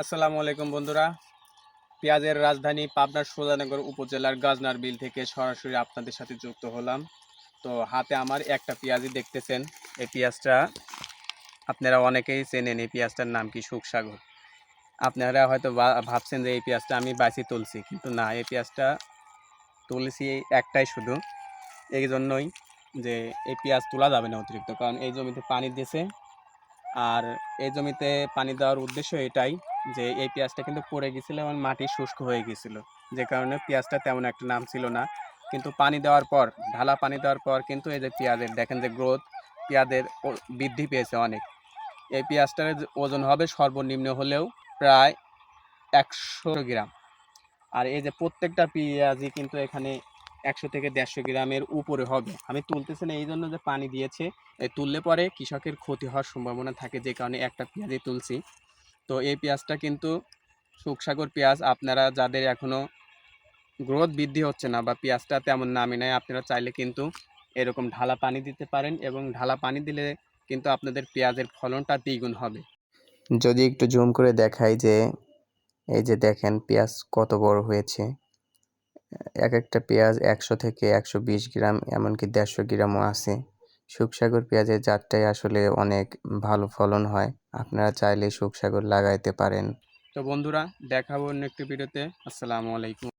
আসসালামু আলাইকুম বন্ধুরা। পেঁয়াজের রাজধানী পাবনার সোজানগর উপজেলার গাজনার বিল থেকে সরাসরি আপনাদের সাথে যুক্ত হলাম। তো হাতে আমার একটা পেঁয়াজই দেখতেছেন। এই পেঁয়াজটা আপনারা অনেকেই চেনেন, এই পেঁয়াজটার নাম কি সুখসাগর আপনারা হয়তো ভাবছেন যে এই পেঁয়াজটা আমি বাছি তুলছি, কিন্তু না, এই পেঁয়াজটা তুলছি একটাই শুধু। এই জন্যই যে এই পেঁয়াজ তোলা যাবে না অতিরিক্ত, কারণ এই জমিতে পানি দিয়েছে আর এই জমিতে পানি দেওয়ার উদ্দেশ্য এটাই যে, এই পেঁয়াজটা কিন্তু পড়ে গেছিল এবং মাটি শুষ্ক হয়ে গেছিল। যে কারণে পেঁয়াজটা তেমন একটা নাম ছিল না। কিন্তু পানি দেওয়ার পর, ঢালা পানি দেওয়ার পর কিন্তু এই যে পেঁয়াজের, দেখেন যে গ্রোথ পেঁয়াজের বৃদ্ধি পেয়েছে অনেক। এই পেঁয়াজটার ওজন হবে সর্বনিম্ন হলেও প্রায় একশো গ্রাম। আর এই যে প্রত্যেকটা পেঁয়াজই কিন্তু এখানে একশো থেকে দেড়শো গ্রামের উপরে হবে। আমি তুলতেছি না, এই জন্য যে পানি দিয়েছে তুললে পরে কৃষকের ক্ষতি হওয়ার সম্ভাবনা থাকে। যে কারণে একটা পেঁয়াজই তুলছি। তো এই পেঁয়াজটা কিন্তু সুখসাগর পেঁয়াজ, আপনারা যাদের এখনও গ্রোথ বৃদ্ধি হচ্ছে না বা পেঁয়াজটা তেমন নামে নেয় আপনারা চাইলে কিন্তু এরকম ঢালা পানি দিতে পারেন এবং ঢালা পানি দিলে কিন্তু আপনাদের পেঁয়াজের ফলনটা দ্বিগুণ হবে। যদি একটু জুম করে দেখাই যে, এই যে দেখেন পেঁয়াজ কত বড় হয়েছে। এক একটা পেঁয়াজ একশো থেকে একশো বিশ গ্রাম, এমনকি দেড়শো গ্রামও আছে। সুখসাগর পেঁয়াজের জাতটাই আসলে অনেক ভালো ফলন হয়। আপনারা চাইলে সুখসাগর লাগাইতে পারেন। তো বন্ধুরা, দেখাবো অন্য একটি ভিডিওতে। আসসালামু আলাইকুম।